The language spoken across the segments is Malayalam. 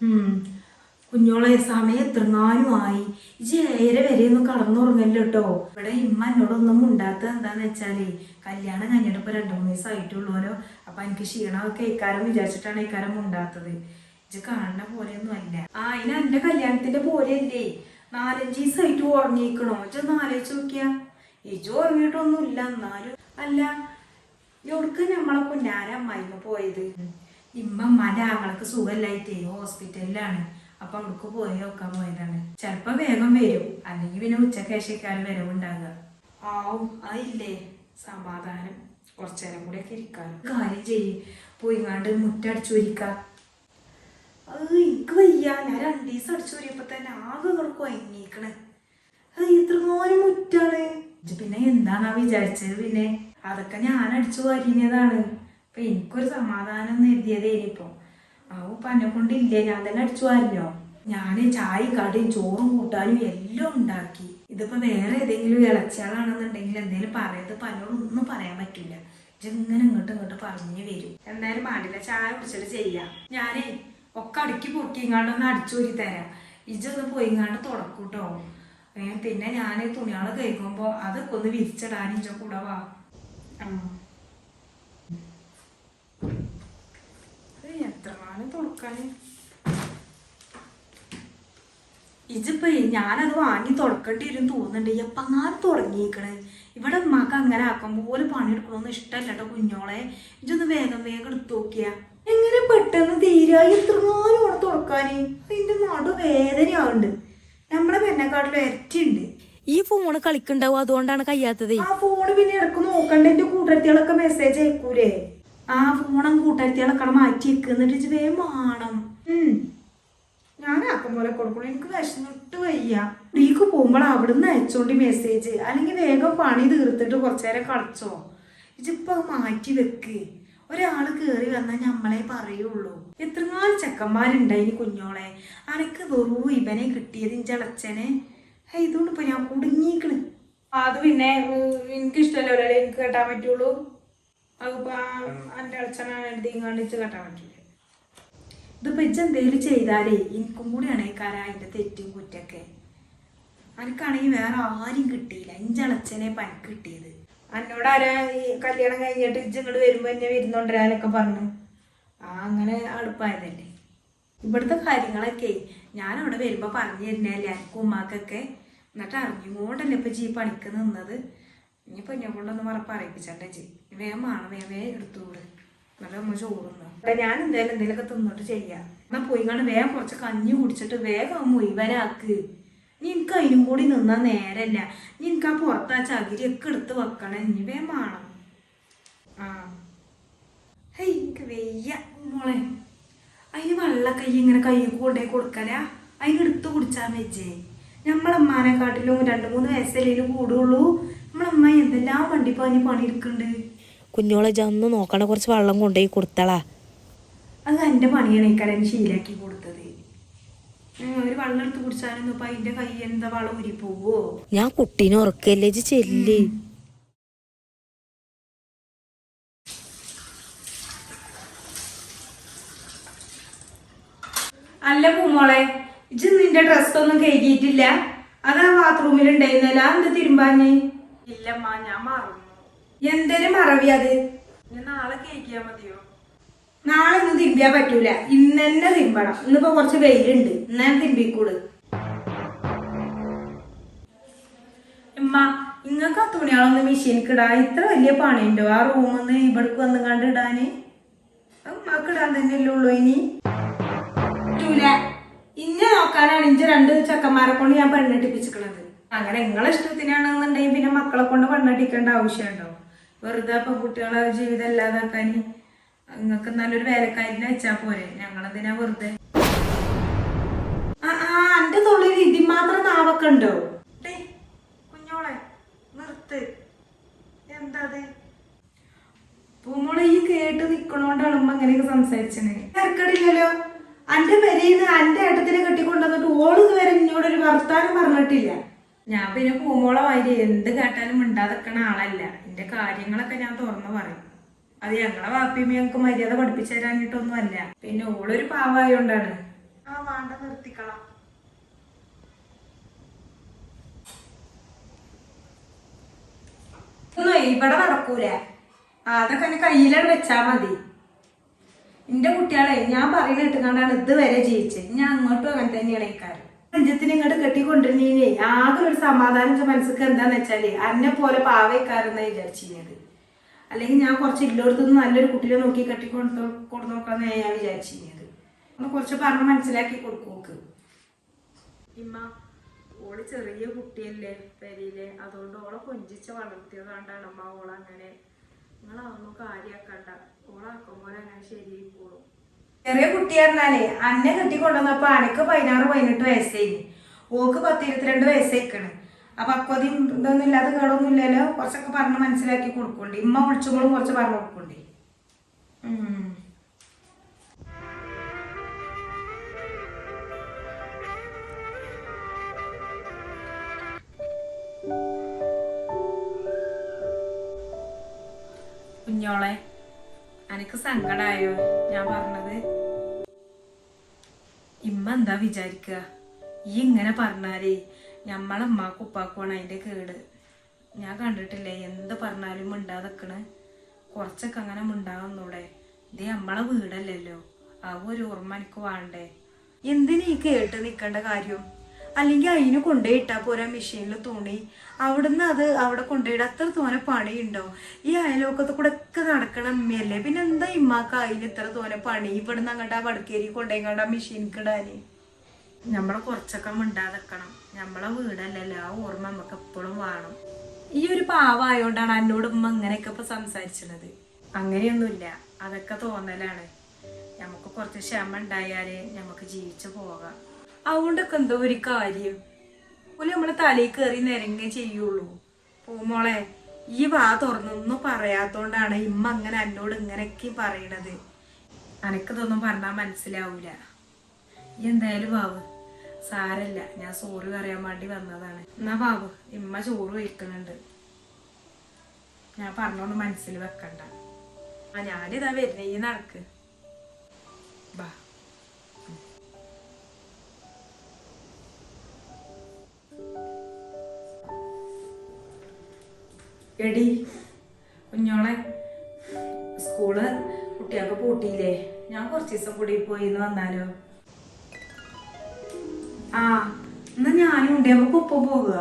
ഉം. കുഞ്ഞോളെ സമയം എത്രങ്ങാനും ആയി. ഇജ് നേരെ വരെ ഒന്നും കടന്നുറങ്ങല്ലോ കേട്ടോ ഇവിടെ ഇമ്മ എന്നോടൊന്നും ഉണ്ടാത്ത എന്താന്ന് വെച്ചാലേ കല്യാണം കഴിഞ്ഞിട്ട് ഇപ്പൊ രണ്ടു മൂന്ന് ദിവസം അപ്പൊ എനിക്ക് ക്ഷീണമൊക്കെ ഇക്കാരം വിചാരിച്ചിട്ടാണ് ഇക്കാരം ഉണ്ടാത്തത് ഇജ് കാണുന്ന പോലെയൊന്നും അല്ല. ആ എന്റെ കല്യാണത്തിന്റെ പോലെ അല്ലേ നാലഞ്ച് ദിവസമായിട്ട് ഉറങ്ങിയിക്കണോ ഇജ് ഒന്ന് ആലോചിച്ച് നോക്കിയാ. ഉറങ്ങിയിട്ടൊന്നും ഇല്ല എന്നാലും. അല്ല ഇവർക്ക് നമ്മളെ കുഞ്ഞാര അമ്മായിമ്മ പോയത്? ഇമ്മ ആങ്ങൾക്ക് സുഖമില്ലായിട്ടേ ഹോസ്പിറ്റലിലാണ്. അപ്പൊ അവിടേക്ക് പോയി നോക്കാൻ പോയതാണ്. ചെലപ്പോ വേഗം വരും. അല്ലെങ്കിൽ പിന്നെ ഉച്ചയ്ക്ക് ശേഷിക്കാരും വരവുണ്ടാകുക ആവും. അതില്ലേ? സമാധാനം. കുറച്ചേരം കൂടെ ഒക്കെ ഇരിക്കാൻ കാര്യം ചെയ്യും. പോയിങ്ങാണ്ട് മുറ്റടിച്ചു ഇരിക്കാം അത് എനിക്ക് വയ്യ. ഞാൻ രണ്ടു ദിവസം അടിച്ചു വരിയപ്പോ തന്നെ ആകെ ഇങ്ങോട്ട് കൊയങ്ങിക്കണ്. അത് മുറ്റാണ്? പിന്നെ എന്താണാ വിചാരിച്ചത് പിന്നെ? അതൊക്കെ ഞാൻ അടിച്ചു വാരിനതാണ് അപ്പൊ എനിക്കൊരു സമാധാനം എഴുതിയതേനിപ്പോ ആ പന്നെ കൊണ്ടില്ലേ? ഞാൻ തന്നെ അടിച്ചു വാരിനോ ഞാൻ ചായ കടയും ചോറും കൂട്ടാനും എല്ലാം ഉണ്ടാക്കി. ഇതിപ്പോ വേറെ ഏതെങ്കിലും ഇളച്ചിയാളാണെന്നുണ്ടെങ്കിൽ എന്തെങ്കിലും പറയുന്നത് പലരോടൊന്നും പറയാൻ പറ്റില്ല ഇങ്ങനെ ഇങ്ങോട്ട് ഇങ്ങോട്ട് പറഞ്ഞു വരും. എന്തായാലും പാടില്ല ചായ കുടിച്ചിട്ട് ചെയ്യാം. ഞാനേ ഒക്കെ അടുക്കി പൊക്കിങ്ങാണ്ട് ഒന്ന് അടിച്ചൂരി തരാം. ഇജൊന്ന് പോയിങ്ങാണ്ട് തുടക്കൂട്ടോ പിന്നെ ഞാൻ തുണികൾ കഴിക്കുമ്പോ അതൊക്കെ ഒന്ന് വിരിച്ചിടാൻ ഇജ കൂടെ വാ. ആ. ഇത് തുറക്കാൻ ഇജിപ്പോ ഞാനത് വാങ്ങി തുറക്കേണ്ടി വരും തോന്നുന്നുണ്ട് എപ്പങ്ങാനും തുടങ്ങിയേക്കണ് ഇവിടെ ഉമ്മാക്ക് അങ്ങനെ ആക്കും പോലെ പണിയെടുക്കണമെന്ന് ഇഷ്ടമല്ല കേട്ടോ കുഞ്ഞോളെ. ഇജൊന്ന് വേഗം വേഗം എടുത്തു നോക്കിയാ. എങ്ങനെ പെട്ടെന്ന് തീരാ ഇത്രങ്ങാനും അവിടെ തുറക്കാന്? അതിന്റെ നടു വേദനയാവുന്നുണ്ട്. നമ്മളെ പെണ്ണക്കാട്ടിലും ഇരട്ടിയുണ്ട്. ഈ ഫോണ് കളിക്കണ്ടാവും? അതുകൊണ്ടാണ് കഴിയാത്തത് ആ ഫോണ് പിന്നെ ഇടയ്ക്ക് നോക്കണ്ട. എന്റെ കൂട്ടത്തികളൊക്കെ മെസ്സേജ് അയക്കൂലേ? ആ ഫോണും കൂട്ടരത്തികളൊക്കെ മാറ്റി വെക്കുന്നിട്ട് ഇജ്ജ് വേഗം വേണം. ഞാൻ ആക്കം പോലെ കൊടുക്കണം എനിക്ക് വിശന്നിട്ട് വയ്യ. ഡീക്ക് പോകുമ്പോൾ അവിടുന്ന് അയച്ചോണ്ടി മെസ്സേജ് അല്ലെങ്കിൽ വേഗം പണി തീർത്തിട്ട് കുറച്ചു നേരം കളിച്ചോ. ഇജിപ്പോ മാറ്റി വെക്ക്. ഒരാൾ കേറി വന്നാൽ ഞമ്മളെ പറയുള്ളൂ. എത്രനാല് ചെക്കന്മാരുണ്ടായിനി കുഞ്ഞോളെ. അനക്ക് വെറു ഇവനെ കിട്ടിയത് ഇഞ്ചളച്ചനെ ഇതുകൊണ്ട് ഇപ്പൊ ഞാൻ കുടുങ്ങിക്കണ്. അത് പിന്നെ എനിക്ക് ഇഷ്ടമല്ല ഒരാളെ എനിക്ക് കേട്ടാൻ പറ്റുള്ളൂ. അതിപ്പോ എന്റെ കാണിച്ച് കേട്ടാൻ പറ്റില്ല ഇച്ച എന്തേലും ചെയ്താലേ എനിക്കും കൂടിയാണ് ഈ കാര്യം അതിന്റെ തെറ്റും കുറ്റൊക്കെ. എനിക്കാണെങ്കിൽ വേറെ ആരും കിട്ടിയില്ല. ഇഞ്ചളച്ചനെ പനിക്ക് കിട്ടിയത്. എന്നോട് ആരാ ഈ കല്യാണം കഴിഞ്ഞിട്ട് ഇജ്ജ് ഇങ്ങോട്ട് വരുമ്പോ എന്നെ വരുന്നുണ്ടരാനൊക്കെ പറഞ്ഞു? ആ അങ്ങനെ അടുപ്പായതല്ലേ. ഇവിടുത്തെ കാര്യങ്ങളൊക്കെ ഞാൻ അവിടെ വരുമ്പോ പറഞ്ഞു തരുന്നല്ലേ എനിക്കും ഉമ്മാക്കൊക്കെ. എന്നിട്ട് അറിഞ്ഞുകൊണ്ടല്ലേ ഇപ്പൊ ജീ പണിക്ക് നിന്നത്? ഇനിയിപ്പോ എന്നെ കൊണ്ടൊന്നും പറ പറയിപ്പിച്ചണ്ടേ വേഗം വേവേ എടുത്തുകൂടെ നല്ല നമ്മൾ ചോറുന്നു ഞാൻ എന്തായാലും എന്തെങ്കിലുമൊക്കെ തിന്നിട്ട് ചെയ്യാം. എന്നാ പോയി കാണാൻ വേഗം കുറച്ച് കഞ്ഞി കുടിച്ചിട്ട് വേഗം മുഴുവനാക്ക്. നീ എനിക്ക് അതിനും കൂടി നിന്നാൽ നേരല്ല. നീ എനിക്ക് ആ പുറത്ത് ആ ചകിരിയൊക്കെ എടുത്ത് വെക്കണം. ഇനി വേം വേണം ആ. ഹേയ് എനിക്ക് വെയ്യ മോളെ. അതിന് വെള്ള കൈ ഇങ്ങനെ കൈ കൊണ്ടേ കൊടുക്കല? അതിനെടുത്ത് കുടിച്ചാൽ വെച്ചേ നമ്മളമ്മാനെക്കാട്ടിലും രണ്ട് മൂന്ന് വയസ്സല്ലേ കൂടുള്ളൂ. നമ്മളമ്മ എന്തെല്ലാം വണ്ടി അതിന് പണിയെടുക്കുന്നുണ്ട് കുഞ്ഞോളെ ജന്ന് നോക്കണ കുറച്ച് വെള്ളം കൊണ്ടുപോയി കൊടുത്തളാ. അത് എന്റെ പണിയാണ് ഇക്കാരൻ ശീലാക്കി കൊടുത്തത്. ഒരു വെള്ളം എടുത്ത് കുടിച്ചാലൊന്നും ഇപ്പൊ അതിന്റെ കൈ എന്താ വളം ഊരി പോവോ? ഞാൻ കുട്ടീനെ ഉറക്കല്ലേ ചെല്ല്. അല്ല പൂമോളെ ഇജ് നിന്റെ ഡ്രസ്സൊന്നും കഴുകിയിട്ടില്ല? അതാ ബാത്റൂമിൽ ഉണ്ടായിരുന്നല്ല എന്താ തിരുമ്പാഞ്ഞ്? ഇല്ലമ്മ ഞാൻ മറന്നു. എന്തൊരു മറവി അത്? നാളെ കഴിക്കാൻ മതിയോ? നാളെ ഒന്നും തിമ്പിയാ പറ്റൂല. ഇന്ന് തന്നെ തിമ്പണം. ഇന്നിപ്പോ കുറച്ച് വെയിലുണ്ട്. ഇന്ന് ഞാൻ തിരുമ്പിക്കൂട് ഉമ്മ ഇങ്ങക്ക് ആ തുണികളൊന്ന് മെഷീനിക്ക് ഇത്ര വലിയ പണിയുണ്ടോ? ആ റൂം ഒന്ന് ഇവിടേക്ക് വന്ന് കണ്ട് ഇടാന് ഇടാൻ തന്നെയല്ലേ ഉള്ളൂ ഇനി? പറ്റൂല. ഇന്നെ നോക്കാനാണ് ഇഞ്ച രണ്ട് ചെക്കന്മാരെ കൊണ്ട് ഞാൻ പെണ്ണെട്ടിപ്പിച്ചിക്കണത് അങ്ങനെ നിങ്ങളെ ഇഷ്ടത്തിനാണെന്നുണ്ടെങ്കിൽ പിന്നെ മക്കളെ കൊണ്ട് പെണ്ണെട്ടിക്കേണ്ട ആവശ്യമുണ്ടോ? വെറുതെ ഇപ്പൊ കുട്ടികളെ ജീവിതം ഇല്ലാതാക്കാൻ നിങ്ങൾക്ക് നല്ലൊരു വേലക്കാരിനെ വെച്ചാ പോരെ. ഞങ്ങളെന്തിനാ വെറുതെ? ആ ആ എന്റെ തൊള്ളിയിൽ ഇതി മാത്രം നാവൊക്കെ ഉണ്ടോ? കുഞ്ഞോളെ നിർത്ത്. എന്താ പൂമോളെ ഈ കേട്ട് നിക്കണോണ്ടാണ് ഉമ്മ ഇങ്ങനെയൊക്കെ സംസാരിച്ചത്. തിരക്കടില്ലല്ലോ. അന്റെ പെരയിന്ന് അന്റെ ഏട്ടത്തിനെ കെട്ടിക്കൊണ്ടുവന്നിട്ട് ഓൾ ഇതുവരെ എന്നോടൊരു വർത്താനം പറഞ്ഞിട്ടില്ല. ഞാൻ പിന്നെ പൂമോളെ വാരി എന്ത് കേട്ടാലും മിണ്ടാതെക്കണ ആളല്ല. എന്റെ കാര്യങ്ങളൊക്കെ ഞാൻ തുറന്നു പറയും. അത് ഞങ്ങളെ വാപ്പിയും ഞങ്ങൾക്ക് മര്യാദ പഠിപ്പിച്ചു തരാനിട്ടൊന്നും അല്ല പിന്നെ ഓളൊരു പാവായോണ്ടാണ്. ആ വേണ്ട നിർത്തിക്കളാം. ഇവിടെ നടക്കൂല. അതൊക്കെ എന്നെ കയ്യിലാണ് വെച്ചാ മതി. എന്റെ കുട്ടികളെ ഞാൻ പറയുന്ന ഇട്ടുകൊണ്ടാണ് ഇതുവരെ ജീവിച്ചത്. ഞാൻ അങ്ങോട്ടും അങ്ങനെ തന്നെയാണ് ഇക്കാരം അഞ്ചത്തിന് ഇങ്ങോട്ട് കെട്ടിക്കൊണ്ടിരുന്നേ ആകെ ഒരു സമാധാനം ഇന്റെ മനസ്സിക്ക് എന്താന്ന് വെച്ചാൽ അന്നെ പോലെ പാവയ്ക്കാരെന്നാ വിചാരിച്ചിരുന്നത് അല്ലെങ്കിൽ ഞാൻ കുറച്ച് ഇല്ലോടത്തുനിന്ന് നല്ലൊരു കുട്ടിയെ നോക്കി കെട്ടിക്കൊണ്ട് കൊണ്ടു നോക്കാന്ന് ഞാൻ വിചാരിച്ചിരുന്നത് ഒന്ന് കുറച്ച് പറഞ്ഞ് മനസ്സിലാക്കി കൊടുക്കോക്ക് ഇമ്മ ഓൾ ചെറിയ കുട്ടിയല്ലേ പെരിയിൽ അതുകൊണ്ട് ഓളെ കൊഞ്ചിച്ച് വളർത്തിയതുകൊണ്ടാണ് അമ്മ ഓളങ്ങനെ. നിങ്ങളതൊന്നും കാര്യാക്കണ്ട. ഓളാക്കും പോലെ അങ്ങനെ ശരിയായിക്കോളും. ചെറിയ കുട്ടിയായിരുന്നാലേ അന്നെ അന്നെ കെട്ടിക്കൊണ്ടുവന്നപ്പോ അനക്ക് പതിനാറ് പതിനെട്ട് വയസ്സായി ഓക്ക് പത്ത് ഇരുപത്തിരണ്ട് വയസ്സായിക്കണ്. അപ്പൊ അക്കോതി ഇതൊന്നും ഇല്ലാതെ കേടൊന്നും ഇല്ലല്ലോ? കുറച്ചൊക്കെ പറഞ്ഞ് മനസ്സിലാക്കി കൊടുക്കണ്ടേ ഇമ്മ വിളിച്ചുമ്പോഴും കുറച്ച് പറഞ്ഞു കൊടുക്കണ്ടേ ഉം. കുഞ്ഞോളെ അനക്ക് സങ്കടായോ? ഞാൻ പറഞ്ഞത് ഇമ്മ എന്താ വിചാരിക്കുക ഈ ഇങ്ങനെ പറഞ്ഞാലേ ഞമ്മളെ അമ്മാക്കും ഉപ്പാക്കുമാണ് അതിന്റെ കേട്. ഞാൻ കണ്ടിട്ടില്ലേ എന്ത് പറഞ്ഞാലും മിണ്ടാതെക്കണ്. കുറച്ചൊക്കെ അങ്ങനെ മിണ്ടാവുന്നൂടെ ഇത് നമ്മളെ വീടല്ലല്ലോ. ആ ഒരു ഓർമ്മ എനിക്ക് വേണ്ടേ? എന്തിനീ കേട്ട് നിൽക്കേണ്ട കാര്യം? അല്ലെങ്കിൽ അതിന് കൊണ്ടുപോയിട്ടാ പോരാ മെഷീനിൽ തുണി. അവിടുന്ന് അത് അവിടെ കൊണ്ടുപോയിട്ട് അത്ര തോനെ പണിയുണ്ടോ? ഈ അയലോക്കത്ത് കൂടെ ഒക്കെ നടക്കണ അമ്മയല്ലേ? പിന്നെ എന്താ ഇമ്മാക്ക് അതിന് ഇത്ര തോനെ പണി? ഇവിടുന്ന് അങ്ങോട്ട് ആ വടക്കേരി കൊണ്ടുപോയിങ്ങാണ്ട് ആ മെഷീനിക്ക് നമ്മളെ കുറച്ചൊക്കെ മിണ്ടാതെക്കണം നമ്മളെ വീടല്ലല്ലോ. ആ ഓർമ്മ നമുക്ക് എപ്പോഴും വേണം. ഈ ഒരു പാവായോണ്ടാണ് എന്നോട് ഉമ്മ ഇങ്ങനെയൊക്കെ ഇപ്പൊ സംസാരിച്ചത്. അങ്ങനെയൊന്നുമില്ല. അതൊക്കെ തോന്നലാണ്. നമുക്ക് കുറച്ച് ക്ഷമ ഉണ്ടായാലേ നമുക്ക് ജീവിച്ചു പോകാം. അതുകൊണ്ടൊക്കെ എന്തോ ഒരു കാര്യം. ഒരു നമ്മളെ തലയിൽ കയറി നിരങ്ങേ ചെയ്യുള്ളൂ. പൂമോളെ ഈ വാ തുറന്നൊന്നും പറയാത്തോണ്ടാണ് ഇമ്മ അങ്ങനെ എന്നോട് ഇങ്ങനെയൊക്കെ പറയണത്. അനക്കതൊന്നും പറഞ്ഞാൽ മനസ്സിലാവൂല. എന്തായാലും വാവ്. സാരല്ല ഞാൻ സോറി പറയാൻ വേണ്ടി വന്നതാണ്. എന്നാ ബാബു ഇമ്മ ചോറ് വയ്ക്കുന്നുണ്ട് ഞാൻ പറഞ്ഞോണ്ട് മനസ്സിൽ വെക്കണ്ട. ആ ഞാനിതാ വരുന്നേ ഈ നടക്ക്. എടി കുഞ്ഞോളെ സ്കൂൾ കുട്ടികൾക്ക് പൂട്ടിയില്ലേ? ഞാൻ കുറച്ച് ദിവസം കൂടി പോയി എന്ന് വന്നാലോ? ആ എന്നാ ഞാനും ഉണ്ട് നമുക്ക് ഒപ്പം പോകുക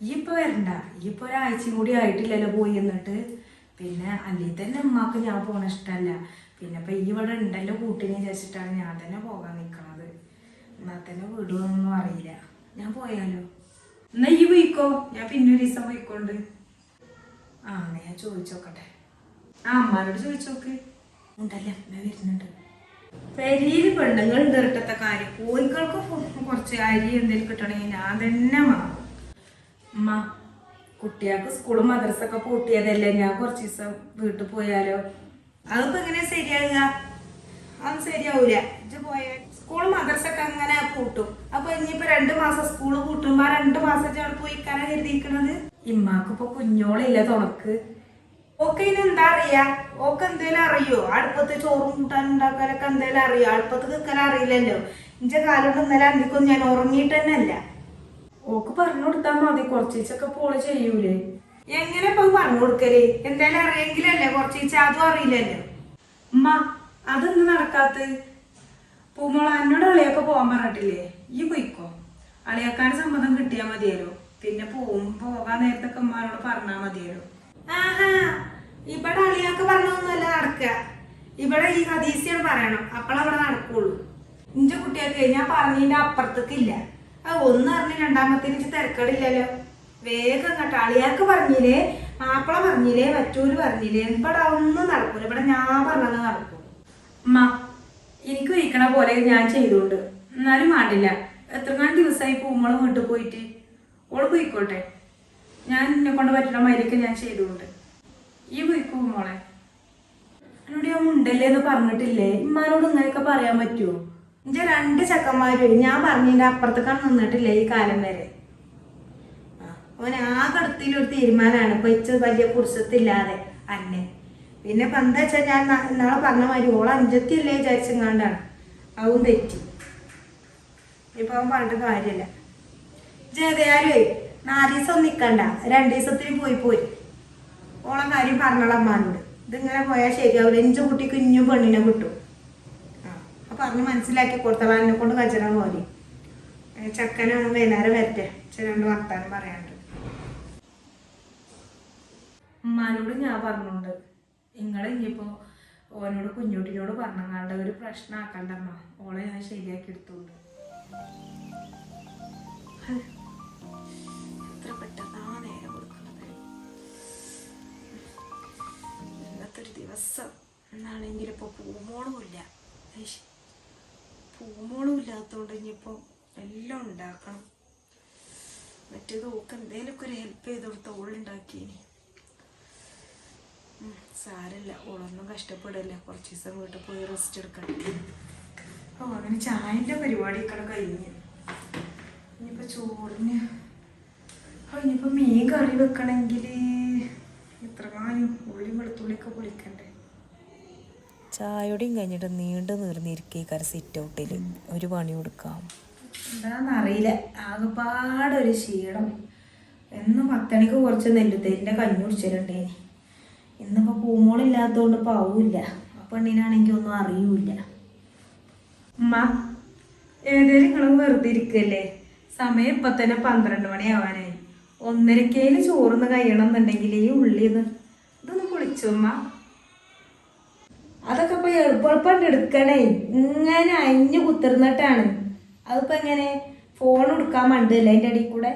ഈ ഇപ്പൊ വരണ്ട. ഈ ഇപ്പൊ ഒരാഴ്ചയും കൂടി ആയിട്ടില്ലല്ലോ പോയി എന്നിട്ട്. പിന്നെ അല്ലെങ്കിൽ തന്നെ അമ്മയ്ക്ക് ഞാൻ പോകണ ഇഷ്ടമല്ല പിന്നെ ഇപ്പൊ ഈ ഇവിടെ ഉണ്ടല്ലോ കൂട്ടിനെ വിചാരിച്ചിട്ടാണ് ഞാൻ തന്നെ പോകാൻ നിൽക്കണത് എന്നാ തന്നെ വിടുമെന്നൊന്നും അറിയില്ല. ഞാൻ പോയാലോ? എന്നാ ഈ പോയിക്കോ. ഞാൻ പിന്നെ ഒരു ദിവസം പോയിക്കോണ്ട്. ആ ചോദിച്ചോക്കട്ടെ. ആ അമ്മാരോട് ചോദിച്ചോക്ക്. ഉണ്ടല്ലേ ഞാൻ വരുന്നുണ്ട്. പെരിയിൽ പെണ്ണുങ്ങൾ ഇരട്ടത്തെ കാര്യം. കോഴികൾക്ക് കുറച്ച് അരി എന്തെങ്കിലും കിട്ടണമെങ്കിൽ ഞാൻ തന്നെ വാങ്ങും. അമ്മ കുട്ടികൾക്ക് സ്കൂളും മദ്രസൊക്കെ പൂട്ടിയതല്ലേ? ഞാൻ കുറച്ച് ദിവസം വീട്ടിൽ പോയാലോ? അതിപ്പോ എങ്ങനെ ശരിയാകുക അത് ശരിയാവൂല. ഇത് പോയ സ്കൂൾ മദ്രസൊക്കെ അങ്ങനെ പൂട്ടും. അപ്പൊ ഇനിയിപ്പോ രണ്ടു മാസം സ്കൂൾ പൂട്ടുമ്പോ ആ രണ്ടു മാസം അവിടെ പോയി ഇക്കാനാ കരുതിയിരിക്കണത്? ഇമ്മാക്കിപ്പോ കുഞ്ഞോളില്ല തുണക്ക്. ഓക്കെ ഇനി എന്താ അറിയാ? ഓക്കെ എന്തേലും അറിയോ? അടുപ്പത്ത് ചോറും കൂട്ടാൻ ഉണ്ടാക്കാനൊക്കെ എന്തേലും അറിയോ? അടുപ്പത്ത് നിൽക്കാൻ അറിയില്ലല്ലോ. ഇന്റെ കാലം ഇന്നലെ അന്തിക്കൊന്നും ഞാൻ ഉറങ്ങിയിട്ട് തന്നെ അല്ല ഓക്ക് പറഞ്ഞു കൊടുത്താൽ മതി കുറച്ചൊക്കെ പോൾ ചെയ്യൂലേ. എങ്ങനെ ഇപ്പൊ പറഞ്ഞു കൊടുക്കൽ? എന്തായാലും അറിയെങ്കിലല്ലേ കുറച്ചീച്ച അതും അറിയില്ലല്ലോ. ഉമ്മ അതൊന്നും നടക്കാത്ത? പൂമോള എന്നോട് അളിയൊക്കെ പോകാൻ പറഞ്ഞിട്ടില്ലേ? ഈ പോയിക്കോ. അളിയാക്കാൻ സമ്മതം കിട്ടിയാ മതിയല്ലോ. പിന്നെ പോവും പോകാൻ നേരത്തൊക്കെ ഉമ്മാനോട് പറഞ്ഞാ മതിയല്ലോ. ആഹാ ഇവിടെ അളിയാക്ക് പറഞ്ഞൊന്നുമല്ല നടക്കുക ഇവിടെ ഈ ഹദീസിയാണ് പറയണം. അപ്പോഴവിടെ നടക്കുള്ളൂ. ഇന്റെ കുട്ടികൾക്ക് ഞാൻ പറഞ്ഞതിന്റെ അപ്പുറത്തേക്കില്ല. അത് ഒന്ന് അറിഞ്ഞ് രണ്ടാമത്തേന് ഇച്ച് തിരക്കടില്ലല്ലോ. വേഗം കേട്ടോ അളിയാക്ക് പറഞ്ഞില്ലേ മാപ്പിള പറഞ്ഞില്ലേ മറ്റൂര് പറഞ്ഞില്ലേ ഇവിടെ ഒന്നും നടക്കൂല. ഇവിടെ ഞാൻ പറഞ്ഞത് നടക്കും. അമ്മ എനിക്ക് ഇരിക്കണ പോലെ ഞാൻ ചെയ്തോണ്ട്. എന്നാലും വേണ്ടില്ല. എത്രങ്ങാനും ദിവസമായി പൂമോൾ വീട്ടിൽ പോയിട്ട്. ഓൾ പോയിക്കോട്ടെ. ഞാൻ എന്നെ കൊണ്ട് പറ്റുന്ന മരിക്ക് ഞാൻ ചെയ്തുകൊണ്ട് ഈ പോയിക്കോ മോളെ. എന്നോട് ഞാൻ ഉണ്ടല്ലേ എന്ന് പറഞ്ഞിട്ടില്ലേ? ഇമ്മാനോട് ഇങ്ങനെയൊക്കെ പറയാൻ പറ്റുമോ എന്റെ രണ്ട് ചക്കന്മാരും ഞാൻ പറഞ്ഞതിന്റെ അപ്പുറത്തേക്കാണ് നിന്നിട്ടില്ലേ ഈ കാലം വരെ? അവൻ ആ, അടുത്തിലൊരു തീരുമാനമാണ് ഇപ്പൊ ഇച്ച വലിയ കുറിച്ചത്തില്ലാതെ അന്നെ. പിന്നെ ഇപ്പൊ വെച്ചാൽ ഞാൻ നാളെ പറഞ്ഞ മാതിരി ഓളെ അഞ്ചത്തിയല്ലേ വിചാരിച്ചെങ്ങാണ്ടാണ് അതും തെറ്റി. ഇപ്പൊ അവൻ പറഞ്ഞിട്ട് കാര്യമില്ല ജേതയാലേ നാല് ദിവസം ഒന്നും നിക്കണ്ട. രണ്ടു ദിവസത്തിന് പോയി പോയി ഓളം കാര്യം പറഞ്ഞോളാം അമ്മാനോട് ഇതിങ്ങനെ പോയാൽ ശരിയാവില്ല എഞ്ചു കുട്ടി ഇഞ്ഞും പെണ്ണിനെ കിട്ടും ആ അപ്പൊ പറഞ്ഞ് മനസ്സിലാക്കി കൊടുത്തോളാം. എന്നെ കൊണ്ട് കച്ചറ പോലെ ചെക്കന് വൈകുന്നേരം വരട്ടെ. രണ്ട് വർത്താനം പറയാണ്ട് ഉമ്മാനോട് ഞാൻ പറഞ്ഞോണ്ട് നിങ്ങൾ ഇനിയിപ്പോ ഓനോട് കുഞ്ഞുട്ടിനോട് പറഞ്ഞങ്ങാണ്ട് ഒരു പ്രശ്നം പ്രശ്നമാക്കണ്ടമ്മ ഓളെ ഞാൻ ശരിയാക്കി എടുത്തോണ്ട്. എത്ര പെട്ടെന്നാ നേരം കൊടുക്കുന്നത്? ഇന്നത്തെ ഒരു ദിവസം. എന്നാണെങ്കിൽ ഇപ്പോൾ പൂമോളുമില്ല. പൂമോളും ഇല്ലാത്തതുകൊണ്ട് ഇനിയിപ്പോൾ എല്ലാം ഉണ്ടാക്കണം. മറ്റേത് ഓക്ക് എന്തേലൊക്കെ ഒരു ഹെൽപ്പ് ചെയ്ത് കൊടുത്ത ഓളുണ്ടാക്കിയേനി. സാരമില്ല ഓളൊന്നും കഷ്ടപ്പെടില്ല? കുറച്ച് ദിവസം വീട്ടിൽ പോയി റെസ്റ്റ് എടുക്കണം ഓ അങ്ങനെ ചായന്റെ ചായന്റെ പരിപാടിയൊക്കെ കഴിഞ്ഞ്. ഇനിയിപ്പോൾ ചോറിന് ഇനിയിപ്പോൾ മീൻ കറി വെക്കണമെങ്കിൽ എത്ര കാലം ഉള്ളി വെളുത്തുള്ളിയൊക്കെ പൊളിക്കണ്ടേ? ചായയോടെയും കഴിഞ്ഞിട്ട് നീണ്ടു നീർന്നിരിക്കേക്കാർ സിറ്റ് ഔട്ടിൽ ഒരു പണി കൊടുക്കാം. എന്താണെന്നറിയില്ല ആകെപ്പാടൊരു ക്ഷീണം. എന്നും പത്തണിക്ക് കുറച്ച് നെല്ലുത്തേരിന്റെ കഞ്ഞി കുടിച്ചിട്ടുണ്ടേനി ഇന്നിപ്പോൾ പൂമോളില്ലാത്തതുകൊണ്ട് പാവില്ല ആ പെണ്ണിനാണെങ്കിൽ ഒന്നും അറിയൂല ഉമ്മ ഏതേലും നിങ്ങൾ വെറുതെ ഇരിക്കല്ലേ? സമയം ഇപ്പം തന്നെ പന്ത്രണ്ട് മണിയാവാനായി ഒന്നരക്കേൽ ചോറുന്ന് കഴിയണം എന്നുണ്ടെങ്കിൽ ഈ ഉള്ളിന്ന് ഇതൊന്ന് കുളിച്ചു ഉമ്മ? അതൊക്കെ ഇപ്പൊ എളുപ്പം എടുക്കണേ. ഇങ്ങനെ അഞ്ഞു കുത്തിർന്നിട്ടാണ്. അതിപ്പോ എങ്ങനെ? ഫോൺ എടുക്കാൻ മണ്ടല്ലേ അതിന്റെ അടിയിൽ കൂടെ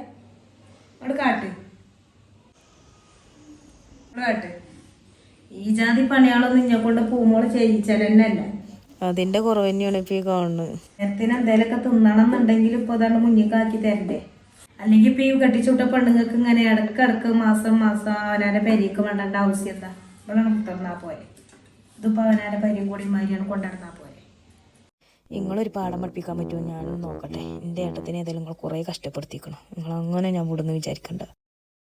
അവിടെ കാട്ട്. അവിടെ കാട്ട്. ഈ ജാതി പണിയാളൊന്നും ഇഞ്ഞെ കൊണ്ട് പൂമോൾ ചെയ്യിച്ചാലല്ല അതിന്റെ കുറവ് തന്നെയാണ് ഇപ്പൊ ഈ കാണുന്നത്. നേരത്തിന് എന്തേലൊക്കെ തിന്നണം എന്നുണ്ടെങ്കിൽ ഇപ്പൊ അതാണ് മുന്നിക്കാക്കി തരണ്ടേ. അല്ലെങ്കിൽ ഇപ്പൊ ഈ കെട്ടിച്ചുട്ട പെണ്ണുങ്ങൾക്ക് ഇങ്ങനെ ഇടക്കിടക്ക് മാസം മാസം അവനാരെ പെരിക്ക് വേണ്ടേണ്ട ആവശ്യം എന്താ ഇവിടെ കുത്തിർന്നാ പോരെ. ഇതിപ്പോ അവനാരെ പരിയും കൂടി മാരിയാണ് കൊണ്ടിരുന്നാ പോരെ. നിങ്ങളൊരു പാഠം പഠിപ്പിക്കാൻ പറ്റുമോ? ഞാനൊന്ന് നോക്കട്ടെ. എന്റെ ഏട്ടത്തിന് ഏതായാലും നിങ്ങൾ കുറേ കഷ്ടപ്പെടുത്തിക്കണം നിങ്ങൾ അങ്ങനെ ഞാൻ വിടുന്ന് വിചാരിക്കണ്ട.